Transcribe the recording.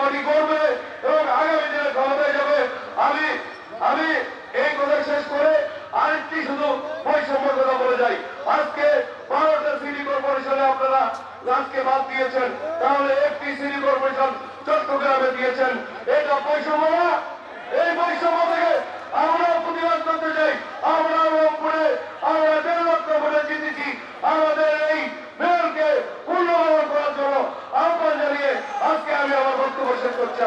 Party করবে এবং আগামী দিনে ক্ষমতায় যাবে। আমি আমি এই কথা শেষ করে আরেকটি শুধু বলে যাই। আজকে বারোটা সিটি কর্পোরেশনে আপনারা বাদ দিয়েছেন, তাহলে একটি সিটি কর্পোরেশন চট্টগ্রামে দিয়েছেন। এটা বৈষম্য না এই বৈষম্য থেকে আমরা প্রতিবাদ করতে চাই আমরা রংপুরে আমরা দেড় লক্ষ ভোটে জিতেছি আমাদের এই মেয়রকে পুনর্বহন করার জন্য আহ্বান জানিয়ে আজকে আমি আমার বক্তব্য শেষ করছি